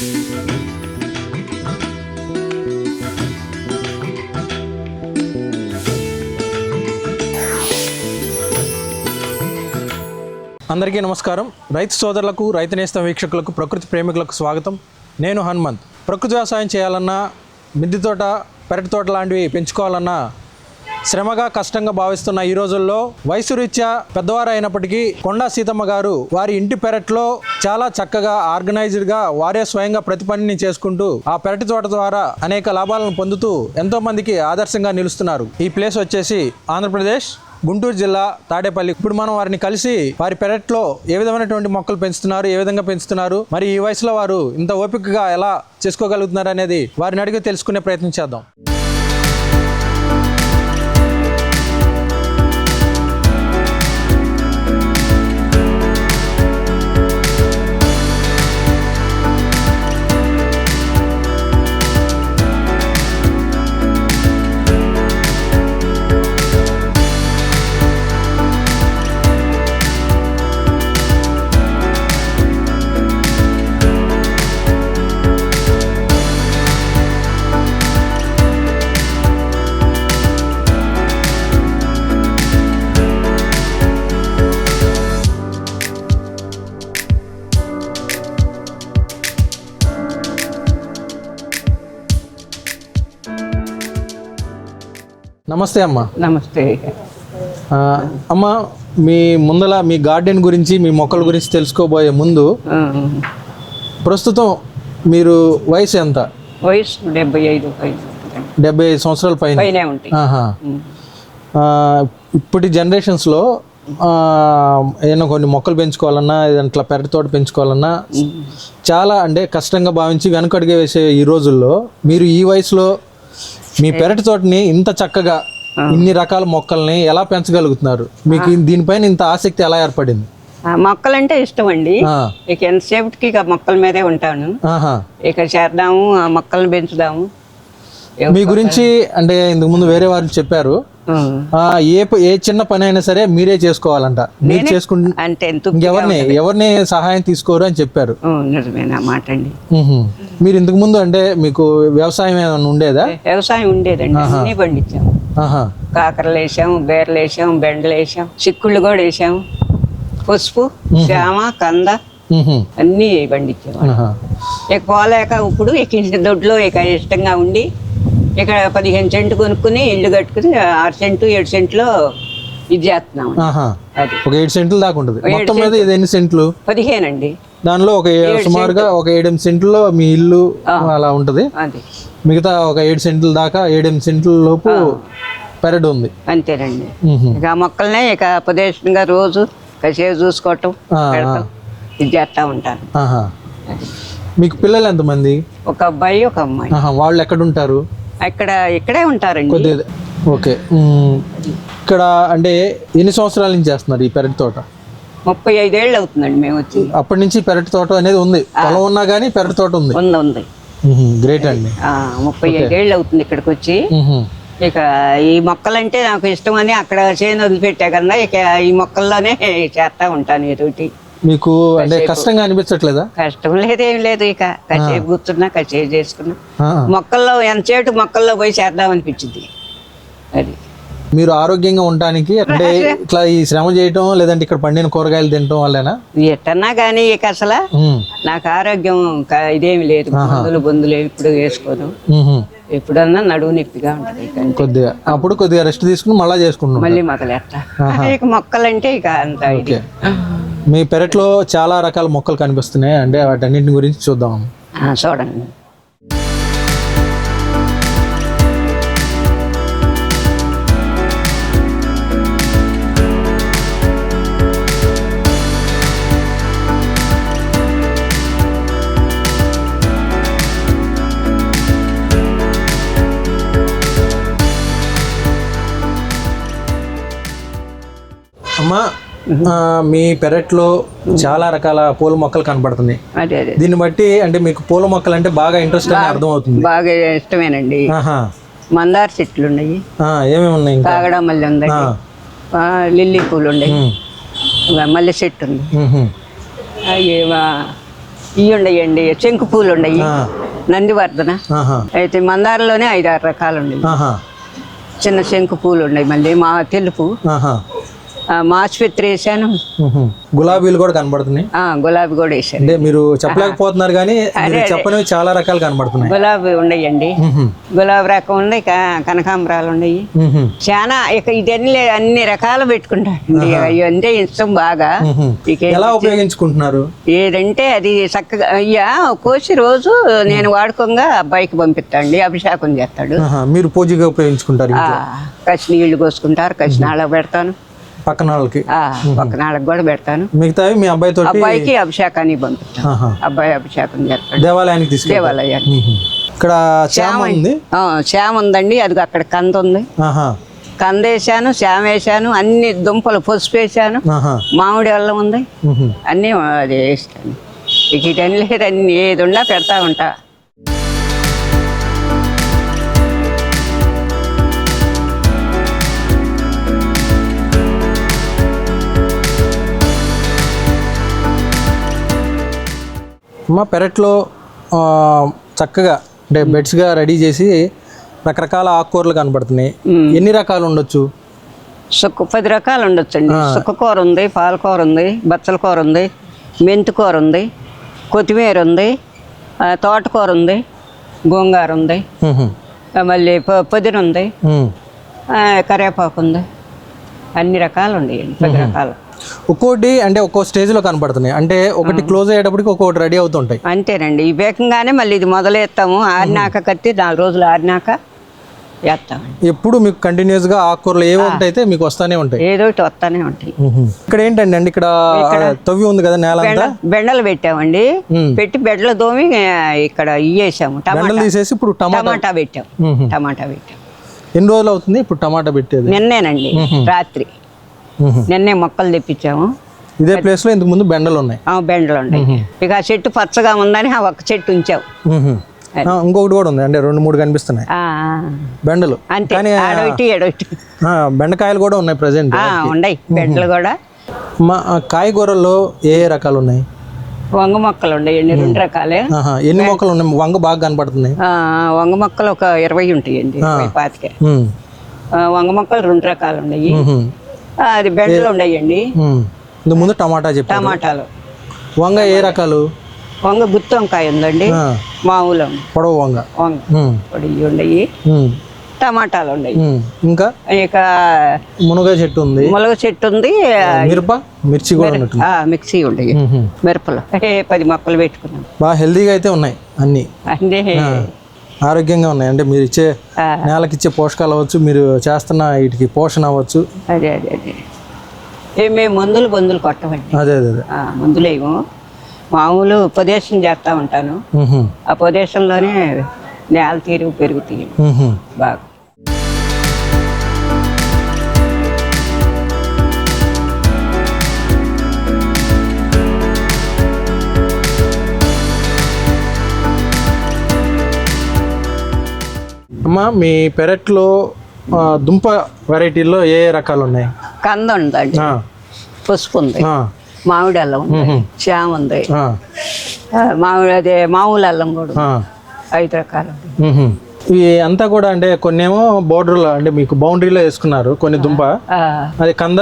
అందరికీ నమస్కారం. రైతు సోదరులకు రైతు నేస్తం వీక్షకులకు ప్రకృతి ప్రేమికులకు స్వాగతం. నేను హనుమంత్. ప్రకృతి వ్యవసాయం చేయాలన్నా మిద్దె తోట పెరటి తోట లాంటివి పెంచుకోవాలన్నా శ్రమగా కష్టంగా భావిస్తున్న ఈ రోజుల్లో వయసు రీత్యా పెద్దవారు అయినప్పటికీ కొండా సీతమ్మ గారు వారి ఇంటి పెరట్లో చాలా చక్కగా ఆర్గనైజ్డ్గా వారే స్వయంగా ప్రతి పనిని చేసుకుంటూ ఆ పెరటి తోట ద్వారా అనేక లాభాలను పొందుతూ ఎంతో మందికి ఆదర్శంగా నిలుస్తున్నారు. ఈ ప్లేస్ వచ్చేసి ఆంధ్రప్రదేశ్ గుంటూరు జిల్లా తాడేపల్లి. ఇప్పుడు మనం వారిని కలిసి వారి పెరట్లో ఏ విధమైనటువంటి మొక్కలు పెంచుతున్నారు ఏ విధంగా పెంచుతున్నారు మరి ఈ వయసులో వారు ఇంత ఓపికగా ఎలా చేసుకోగలుగుతున్నారు అనేది వారిని అడిగి తెలుసుకునే ప్రయత్నం చేద్దాం. నమస్తే అమ్మ. నమస్తే. అమ్మ మీ ముందల మీ గార్డెన్ గురించి మీ మొక్కల గురించి తెలుసుకోబోయే ముందు ప్రస్తుతం మీరు వయసు ఎంత? వయసు డెబ్బై ఐదు డెబ్బై ఐదు సంవత్సరాల పైన. ఇప్పటి జనరేషన్స్లో ఏదైనా కొన్ని మొక్కలు పెంచుకోవాలన్నా ఇట్లా పెరటి తోట పెంచుకోవాలన్నా చాలా అంటే కష్టంగా భావించి వెనకడుగు వేసే ఈ రోజుల్లో మీరు ఈ వయసులో మీ పెరటి తోటని ఇంత చక్కగా ఇన్ని రకాల మొక్కల్ని ఎలా పెంచగలుగుతున్నారు? మీకు దీనిపైన ఇంత ఆసక్తి ఎలా ఏర్పడింది? మొక్కలంటే ఇష్టం అండి. ఇక ఎంతసేపటికి ఇక మొక్కల మీదే ఉంటాను. ఇక చేద్దాము ఆ మొక్కలను పెంచుదాము. మీ గురించి అంటే ఇంతకు ముందు వేరే వారు చెప్పారు. ఏ ఏ చిన్న పని అయినా సరే మీరే చేసుకోవాలంట. మీరు చేసుకుంటే అంటే ఎంత ఇంకెవరిని ఎవరిని సహాయం తీసుకోరు అని చెప్పారు. మాట అండి. మీరు ఇంతకు ముందు అంటే మీకు వ్యవసాయం ఏమైనా ఉండేదా? వ్యవసాయం ఉండేదండి. అన్నీ పండించాము. ఆహా. కాకరలు వేసాము బేర్లు వేసాము బెండలు వేసాం చిక్కుళ్ళు కూడా వేసాము. పసుపు శ్యామ కంద. అన్నీ పండించాము. ఇక పోలేక ఇప్పుడు ఇక దొడ్లో ఇక ఇష్టంగా ఉండి ఇక్కడ పదిహేను సెంటు కొనుక్కుని ఇల్లు కట్టుకుని ఆరు సెంటు ఏడు సెంట్లో ఇది చేస్తున్నాం. ఒక ఏడు సెంట్లు దాకా ఉంటుంది. మొత్తం మీద ఇది ఎన్ని సెంట్లు? పదిహేను అండి దానిలో ఒక సుమారుగా ఒక ఏడెనిమిది సెంట్లో మీ ఇల్లు అలా ఉంటది. మిగతా ఒక ఏడు సెంట్ల దాకా ఏడెనిమిది సెంట్ల లోపు పెరడు ఉంది. అంతేనండి. ఇక ఆ మొక్కలనే ఇక ఉపదేశంగా రోజు కాసేపు చూసుకోవటం ఇది చేస్తూ ఉంటాను మీకు పిల్లలు ఎంతమంది? ఒక అబ్బాయి ఒక అమ్మాయి. వాళ్ళు ఎక్కడ ఉంటారు? ఇక్కడ ఇక్కడే ఉంటారండి. కొద్దిగా ఓకే. ఇక్కడ అంటే ఎన్ని సంవత్సరాల నుంచి చేస్తున్నారు ఈ పెరటి తోట? ముప్పై ఐదేళ్ళు అవుతుందండి మేము వచ్చి. అప్పటి నుంచి పెరటి తోట అనేది ఉంది. పొలం ఉన్నా కానీ పెరటి తోట ఉంది. ఉంది ఉంది. గ్రేట్ అండి. ముప్పై ఐదేళ్ళు అవుతుంది ఇక్కడికి వచ్చి. ఇక ఈ మొక్కలంటే నాకు ఇష్టమని అక్కడ చేను వదిలిపెట్టా కన్నా ఇక ఈ మొక్కల్లోనే చేస్తా ఉంటాను ఎదుటి. మీకు అంటే కష్టంగా అనిపించట్లేదా? కష్టం లేదు ఏం లేదు ఇక. కాసేపు కూర్చున్నా కాసేపు చేసుకున్నా. మొక్కల్లో ఎంతసేపు మొక్కల్లో పోయి చేద్దాం అనిపించింది. అది. మీరు ఆరోగ్యంగా ఉండటానికి అంటే ఇట్లా ఈ శ్రమ చేయటం లేదంటే ఇక్కడ పండిన కూరగాయలు తినటం వల్లేనా? ఎట్టన్నా కానీ ఇక అసలు. నాకు ఆరోగ్యం ఇదేమి లేదు. మందులు బొందులు ఎప్పుడు వేసుకోను. ఎప్పుడన్నా నడువు నొప్పిగా ఉంటుంది. కొద్దిగా. అప్పుడు కొద్దిగా రెస్ట్ తీసుకుని మళ్ళా చేసుకుంటున్నాం మళ్ళీ మొదలెట్టా ఇక మొక్కలంటే ఇక అంత మీ పెరట్లో చాలా రకాల మొక్కలు కనిపిస్తున్నాయి. అంటే వాటన్నింటి గురించి చూద్దాం. చూడండి. అమ్మా మీ పెరట్లో చాలా రకాల పూల మొక్కలు అదే దీన్ని బట్టి అంటే మీకు పూల మొక్కలు అంటే బాగా ఇంట్రెస్ట్ అని అర్థం అవుతుంది బాగా ఇష్టమేనండి. మందార చెట్లు ఉన్నాయి. ఏమేమి ఉన్నాయి కాగడ మల్లె. ఆ, లిల్లీ పూలు ఉన్నాయి. మల్లె చెట్టు ఉంది. ఇవి ఉండయండి శంకు పూలు ఆ, నందివర్ధన. అయితే మందారలోనే ఐదు ఆరు రకాలు ఉన్నాయి. చిన్న శంకు పూలు ఉన్నాయి. మళ్ళీ మా తెలుపు. ఆహా. ఆ, మాస్పత్రి వేసాను. గులాబీలు కూడా కనబడుతున్నాయి. ఆ, గులాబీ కూడా వేసాను. అంటే మీరు చెప్పలేకపోతున్నారు కానీ మీరు చెప్పనివి చాలా రకాలు కనబడుతున్నాయి. గులాబీ ఉండయండి. మ్హూ. గులాబీ రకం ఉన్నాయి కనకాంబరాలు ఉన్నాయి. చాలా ఇక ఇదన్నీ అన్ని రకాలు పెట్టుకుంటానండి ఇవి అంటే ఇష్టం బాగా. ఎలా ఉపయోగించుకుంటున్నారు? ఏదంటే అది చక్కగా అయ్యా కోసి రోజు నేను వాడుకోగా అబ్బాయికి పంపిస్తాండి అభిషేకం చేస్తాడు. మీరు పూజగా ఉపయోగించుకుంటారు కసి నీళ్ళు కోసుకుంటారు కసి నాళ్ళకి పెడతాను. పక్కన వాళ్ళకి ఆ, పక్క నాళ్ళకి కూడా పెడతాను. మిగతావి మీ అబ్బాయి తోటి అబ్బాయికి అభిషేకానికి పంపిస్తాను. అబ్బాయి అభిషేకం చేస్తాడు. దేవాలయానికి తీసుకెళ్ళి దేవాలయానికి. ఇక్కడ శ్యామ ఉంది. ఆ, శ్యామ ఉందండి. అది అక్కడ కంద ఉంది. కంద వేసాను శ్యామ వేసాను అన్ని దుంపలు పసుపు వేసాను మామిడి అల్లం ఉంది. అన్నీ అది వేస్తాను. ఇక ఇటన్నీ లేదు అన్ని ఏది ఉన్నా పెడతా ఉంటా. మా పెరట్లో చక్కగా అంటే బెడ్స్గా రెడీ చేసి రకరకాల ఆకుకూరలు కనబడుతున్నాయి. ఎన్ని రకాలు ఉండొచ్చు? సుక్క పది రకాలు ఉండొచ్చండి. సుక్కకూర ఉంది పాలకూర ఉంది బచ్చల కూర ఉంది మెంతికూర ఉంది కొత్తిమీర ఉంది తోటకూర ఉంది గోంగార ఉంది మళ్ళీ పుదీన ఉంది కరివేపాకు ఉంది. అన్ని రకాలు ఉన్నాయండి పది రకాలు. ఒక్కోటి అంటే ఒక్కో స్టేజ్లో కనబడుతున్నాయి అంటే ఒకటి క్లోజ్ అయ్యేటప్పటికి ఒక్కొక్కటి రెడీ అవుతుంటాయి. అంతేనండి. ఈ వేగంగానే మళ్ళీ ఇది మొదలెత్తాము. ఆరినాక కత్తి నాలుగు రోజులు ఆరినాక ఎప్పుడు మీకు కంటిన్యూస్గా ఆకుకూరలు ఏ ఒకటి అయితే మీకు వస్తానే ఉంటాయి. ఏదో ఒకటి వస్తానే ఉంటాయి. ఇక్కడ ఏంటండి అండి? ఇక్కడ తవ్వి ఉంది కదా నేల బెండలు పెట్టామండి. పెట్టి బెడ్ల దోమి ఆ, ఇక్కడ ఇయ్యేసాము. టమాటా. బెండలు తీసేసి ఇప్పుడు టమాటా. పెట్టాం. టమాటా పెట్టాం. ఎన్ని రోజులు అవుతుంది ఇప్పుడు టమాటా పెట్టేది? నిన్నేనండి. రాత్రి. నిన్నే మొక్కలు తెప్పించాము. ఇదే ప్లేస్లో ఇంతకు ముందు బెండలు ఉన్నాయి. ఆ బెండలు ఉన్నాయి. ఇక ఆ చెట్టు పచ్చగా ఉందని ఆ ఒక్క చెట్టు ఉంచాం మ్హూ. ఆ, ఇంకొకటి కూడా ఉంది. అంటే రెండు మూడు కనిపిస్తున్నాయి. బెండలు. కానీ బెండకాయలు కూడా ఉన్నాయి ప్రజెంట్ ఉండయి బెండలు కూడా. మా కాయగూరల్లో ఏ ఏ రకాలు ఉన్నాయి? వంగ మొక్కలు ఉండయండి రెండు రకాలే. ఎన్ని మొక్కలు ఉన్నాయి? వంగ బాగా కనపడుతున్నాయి. వంగ మొక్కలు ఒక ఇరవై ఉంటాయండి. పాతికే. వంగ మొక్కలు రెండు రకాలు ఉన్నాయి. అది బెండలు. ఇంతకు ముందు టమాటా చెప్పారు. టమాటాలు. వంగ ఏ రకాలు? వంగ గుత్తి వంకాయ ఉందండి. మామూలు. పొడవు వంగ. వంగ. మ్మ్. పొడి ఉండయి. మ్మ్. టమాటాలు ఉన్నాయి. ఇంకా? ఇక మునగ చెట్టు ఉంది. ములగ చెట్టు ఉంది. మిరప మిర్చి కూడా మిక్సీ ఉండయి. మ్హూ. మిరపలు. పది మొక్కలు పెట్టుకున్నాం. బాగా హెల్తీగా అయితే ఉన్నాయి అన్నీ. అంటే ఆరోగ్యంగా ఉన్నాయి. అంటే మీరు ఇచ్చే నేలకి ఇచ్చే పోషకాలు అవ్వచ్చు మీరు చేస్తున్న వీటికి పోషణ అవ్వచ్చు. అదే అదే అదే. ఏ మేము మందులు మందులు కొట్టమండి. అదే అదే అదే. మందులేమో మామూలు ఉపదేశం చేస్తూ ఉంటాను. ఆ ఉపదేశంలోనే నేల తీరు పెరుగుతాయి. బాగా. అమ్మా మీ పెరట్లో దుంప వెరైటీల్లో ఏ ఏ రకాలు ఉన్నాయి కంద ఉందండి పసుపు ఉంది. మామిడి అల్లం ఉంది. చామ ఉంది మామిడి అదే మామూలు అల్లం కూడా. ఐదు రకాలు. ఇవి అంతా కూడా అంటే కొన్నేమో బోర్డర్లో అంటే మీకు బౌండరీలో వేసుకున్నారు కొన్ని దుంప. అది కంద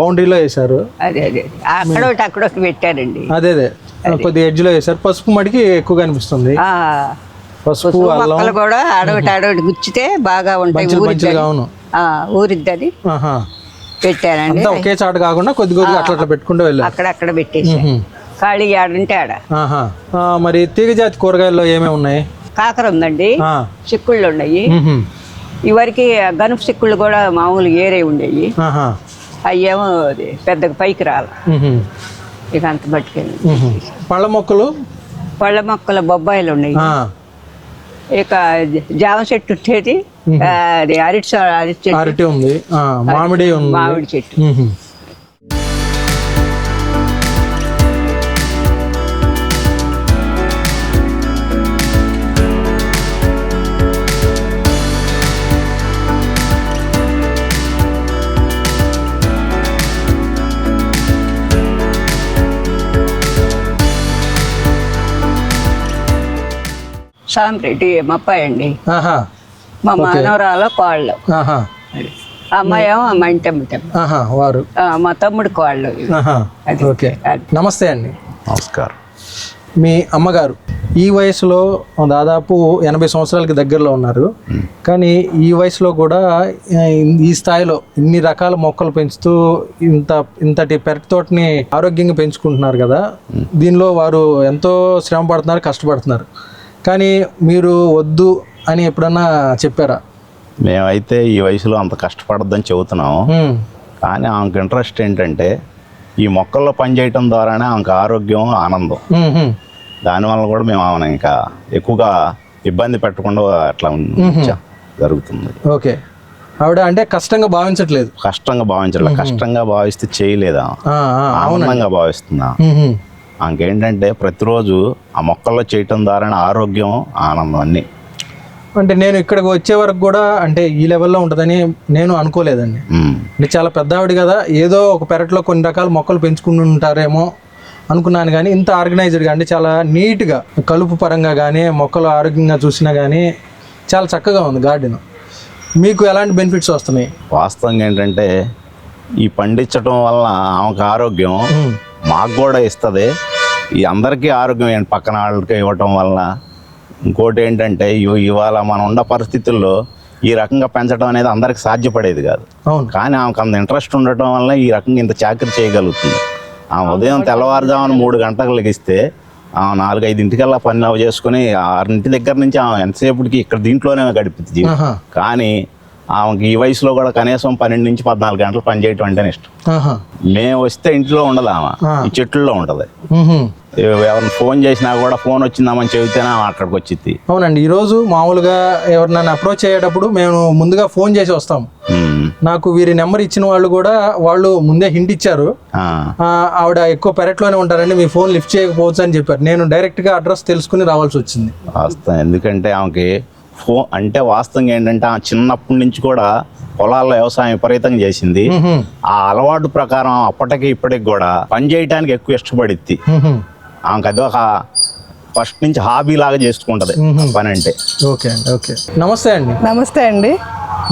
బౌండరీలో వేశారు. అదే అదే. అక్కడ ఒకటి అక్కడ ఒకటి పెట్టారండి. అదే అదే. కొద్దిగా ఎడ్జ్లో వేశారు. పసుపు మడికి ఎక్కువ కనిపిస్తుంది ఆ, పసుపు మొక్కలు కూడా ఆడొకటి ఆడొకటి గుచ్చితే బాగా ఉంటాయి మంచిగా ఊరిద్దని. పెట్టానండి. ఒకే చాట కాకుండా కొద్ది కొద్దిగా అట్లా అట్లా పెట్టుకుంటూ వెళ్ళారు. అక్కడ అక్కడ పెట్టేసి. ఖాళీ ఆడుంటే ఆడ. మరి తీగ జాతి కూరగాయల్లో ఏమేమి ఉన్నాయి? కాకర ఉందండి. చిక్కుళ్ళు ఉన్నాయి. ఇవరికి గనుపు చిక్కుళ్ళు కూడా మామూలు ఏరే ఉండేవి. అయ్యేమో అది పెద్దగా పైకి రాలి. ఇక అంత పట్టుకెళ్ళి. పళ్ళ మొక్కలు? పళ్ళ మొక్కల బొబ్బాయిలు ఉన్నాయి. ఇక జామ చెట్టు ఉండేది. అది అరటి అరటి చెట్టు. అరటి ఉంది. మామిడి ఉంది. మామిడి చెట్టు. మా అబ్బాయి అండి. ఆహా. మా మనవరాలు కోళ్ళు. అమ్మాయి. ఆహా వారు. ఆ మా తమ్ముడు కోళ్ళు. ఓకే. నమస్తే అండి. నమస్కారం. మీ అమ్మగారు. ఈ వయసులో దాదాపు ఎనభై సంవత్సరాలకి దగ్గరలో ఉన్నారు. కానీ ఈ వయసులో కూడా ఈ స్థాయిలో ఇన్ని రకాల మొక్కలు పెంచుతూ ఇంత ఇంతటి పెరటి తోటని ఆరోగ్యంగా పెంచుకుంటున్నారు కదా. దీనిలో వారు ఎంతో శ్రమ పడుతున్నారు కష్టపడుతున్నారు. కానీ మీరు వద్దు అని ఎప్పుడన్నా చెప్పారా? మేమైతే ఈ వయసులో అంత కష్టపడద్దని చెబుతున్నాం. కానీ ఆమెకు ఇంట్రెస్ట్ ఏంటంటే ఈ మొక్కల్లో పనిచేయటం ద్వారానే ఆమెకు ఆరోగ్యం ఆనందం. దానివల్ల కూడా మేము ఆమెను ఇంకా ఎక్కువగా ఇబ్బంది పెట్టకుండా అట్లా ఉంచాం. జరుగుతుంది. ఓకే. ఆవిడ అంటే కష్టంగా భావించట్లేదు. కష్టంగా భావించాలి కష్టంగా భావిస్తే చేయలేదా? ఆనందంగా భావిస్తుందా హ్మ్. ఆమెకేంటంటే ప్రతిరోజు ఆ మొక్కల్లో చేయటం ద్వారానే ఆరోగ్యం ఆనందం అన్నీ. అంటే నేను ఇక్కడికి వచ్చే వరకు కూడా అంటే ఈ లెవెల్లో ఉంటుందని నేను అనుకోలేదండి. అంటే చాలా పెద్ద ఆవిడ కదా ఏదో ఒక పెరట్లో కొన్ని రకాల మొక్కలు పెంచుకుని ఉంటారేమో అనుకున్నాను కానీ ఇంత ఆర్గనైజ్డ్గా అంటే చాలా నీట్గా కలుపు పరంగా కానీ మొక్కలు ఆరోగ్యంగా చూసినా కానీ చాలా చక్కగా ఉంది గార్డెన్. మీకు ఎలాంటి బెనిఫిట్స్ వస్తున్నాయి? వాస్తవంగా ఏంటంటే ఈ పండించడం వల్ల ఆమెకు ఆరోగ్యం మాకు కూడా ఇస్తుంది. ఈ అందరికీ ఆరోగ్యం ఏంటి? పక్కన వాళ్ళకి ఇవ్వటం వలన. ఇంకోటి ఏంటంటే ఇవ- ఇవాళ మనం ఉన్న పరిస్థితుల్లో ఈ రకంగా పెంచడం అనేది అందరికి సాధ్యపడేది కాదు. అవును. కానీ ఆమెకు అంత ఇంట్రెస్ట్ ఉండటం వల్ల ఈ రకంగా ఇంత చాకరీ చేయగలుగుతుంది. ఆమె ఉదయం తెల్లవారుజామున మూడు గంటలకు లెగిస్తే ఆమె నాలుగైదింటికల్లా పని అవి చేసుకుని ఆరింటి దగ్గర నుంచి ఆమె ఎంతసేపటికి ఇక్కడ దీంట్లోనే గడిపింది కానీ ఆమెకి ఈ వయసులో కూడా కనీసం పన్నెండు నుంచి పద్నాలుగు గంటలు పని చేయటం అంటేనే ఇష్టం. మేము వస్తే ఇంట్లో ఉండదు ఆమె. ఈ చెట్లలో ఉంటది. ఎవరిని ఫోన్ చేసినా కూడా ఫోన్ వచ్చిందామని చెబితేనే అక్కడికి వచ్చింది అవునండి ఈరోజు మామూలుగా ఎవరినైనా అప్రోచ్ అయ్యేటప్పుడు మేము ముందుగా ఫోన్ చేసి వస్తాం. నాకు వీరి నెంబర్ ఇచ్చిన వాళ్ళు కూడా వాళ్ళు ముందే హింట్ ఇచ్చారు. ఆవిడ ఎక్కువ పెరట్లోనే ఉంటారండి మీ ఫోన్ లిఫ్ట్ చేయకపోవచ్చు అని చెప్పారు. నేను డైరెక్ట్గా అడ్రస్ తెలుసుకుని రావాల్సి వచ్చింది. ఎందుకంటే ఆమెకి ఫోన్ అంటే వాస్తవంగా ఏంటంటే ఆమె చిన్నప్పటి నుంచి కూడా పొలాల్లో వ్యవసాయం విపరీతంగా చేసింది. ఆ అలవాటు ప్రకారం అప్పటికి ఇప్పటికి కూడా పని చేయడానికి ఎక్కువ ఇష్టపడిద్ది. ఆమెకు అది ఒక ఫస్ట్ నుంచి హాబీ లాగా చేసుకుంటది ఆ పని అంటే. ఓకే అండి ఓకే. నమస్తే అండి. నమస్తే అండి.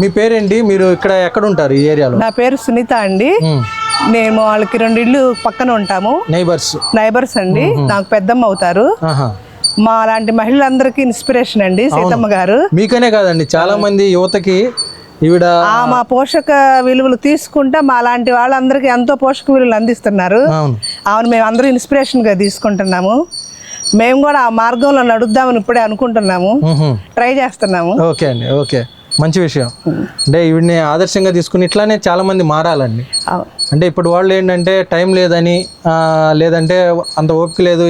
మీ పేరేంటి? మీరు ఇక్కడ ఎక్కడ ఉంటారు ఈ ఏరియాలో? నా పేరు సునీత అండి. నేను వాళ్ళకి రెండు ఇళ్ళు పక్కన ఉంటాము. నైబర్స్ నైబర్స్ అండి. నాకు పెద్దమ్మ అవుతారు. ఆహా. మా అలాంటి మహిళలందరికీ ఇన్స్పిరేషన్ అండి సీతమ్మ గారు. మీకనే కాదండి చాలా మంది యువతకి ఈవిడ ఆ మా పోషక విలువలు తీసుకుంటా మా లాంటి వాళ్ళందరికీ ఎంతో పోషక విలువలు అందిస్తున్నారు. అవును. మేము అందరూ ఇన్స్పిరేషన్గా తీసుకుంటున్నాము. మేము కూడా ఆ మార్గంలో నడుద్దామని ఇప్పుడే అనుకుంటున్నాము. ట్రై చేస్తున్నాము. ఓకే అండి ఓకే. మంచి విషయం. అంటే ఈవిడ్ని ఆదర్శంగా తీసుకుని ఇట్లానే చాలా మంది మారాలండి. అంటే ఇప్పుడు వాళ్ళు ఏంటంటే టైం లేదని లేదంటే అంత ఓపిక లేదు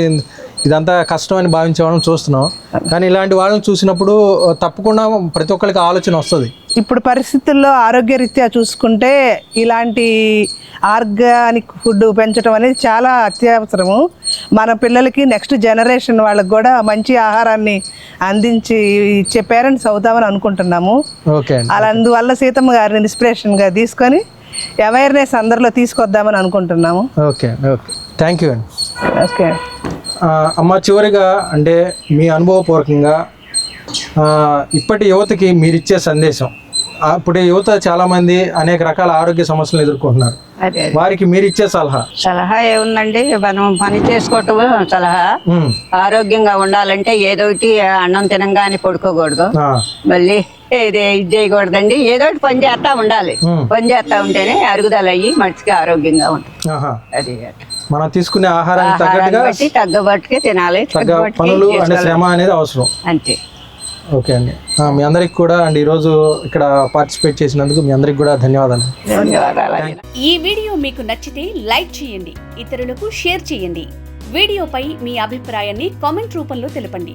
ఇదంతా కష్టం అని భావించే వాళ్ళని చూస్తున్నాం. కానీ ఇలాంటి వాళ్ళని చూసినప్పుడు తప్పకుండా ప్రతి ఒక్కరికి ఆలోచన వస్తుంది. ఇప్పుడు పరిస్థితుల్లో ఆరోగ్యరీత్యా చూసుకుంటే ఇలాంటి ఆర్గానిక్ ఫుడ్ పెంచడం అనేది చాలా అత్యవసరము. మన పిల్లలకి నెక్స్ట్ జనరేషన్ వాళ్ళకి కూడా మంచి ఆహారాన్ని అందించి ఇచ్చే పేరెంట్స్ అవుతామని అనుకుంటున్నాము. ఓకే అలా అందువల్ల సీతమ్మ గారిని ఇన్స్పిరేషన్గా తీసుకొని అవేర్నెస్ అందరిలో తీసుకొద్దామని అనుకుంటున్నాము. Okay okay. థ్యాంక్ యూ అండి. ఓకే. అమ్మ చివరిగా అంటే మీ అనుభవపూర్వకంగా ఆ, ఇప్పటి యువతకి మీరిచ్చే సందేశం. ఆ, ఇప్పుడు యువత చాలామంది అనేక రకాల ఆరోగ్య సమస్యలు ఎదుర్కొంటున్నారు. వారికి మీరిచ్చే సలహా? సలహా ఏముందండి? మనం పని చేసుకోవటం సలహా. ఆరోగ్యంగా ఉండాలంటే ఏదో ఒకటి అన్నం తినంగానే పడుకోకూడదు. మళ్ళీ ఇది ఇది చేయకూడదండి. ఏదో పని చేస్తా ఉండాలి. పని చేస్తా ఉంటేనే అరుగుదల అయ్యి మనిషికి ఆరోగ్యంగా ఉంటుంది. అది. మనం తీసుకునే ఆహారానికి ఆహారాన్ని తగ్గట్టుగా బట్టి తగ్గబట్టుకే తినాలి పనులు అంటే చేసుకోవాలి. శ్రమ అనేది అవసరం. అంతే. ఓకే అండి. ఆ, మీ అందరికి కూడా అండి ఈరోజు ఇక్కడ పార్టిసిపేట్ చేసినందుకు మీ అందరికి కూడా ధన్యవాదాలు. ధన్యవాదాలు. ఈ వీడియో మీకు నచ్చితే లైక్ చేయండి ఇతరులకు షేర్ చేయండి. వీడియోపై మీ అభిప్రాయాన్ని కామెంట్ రూపంలో తెలపండి.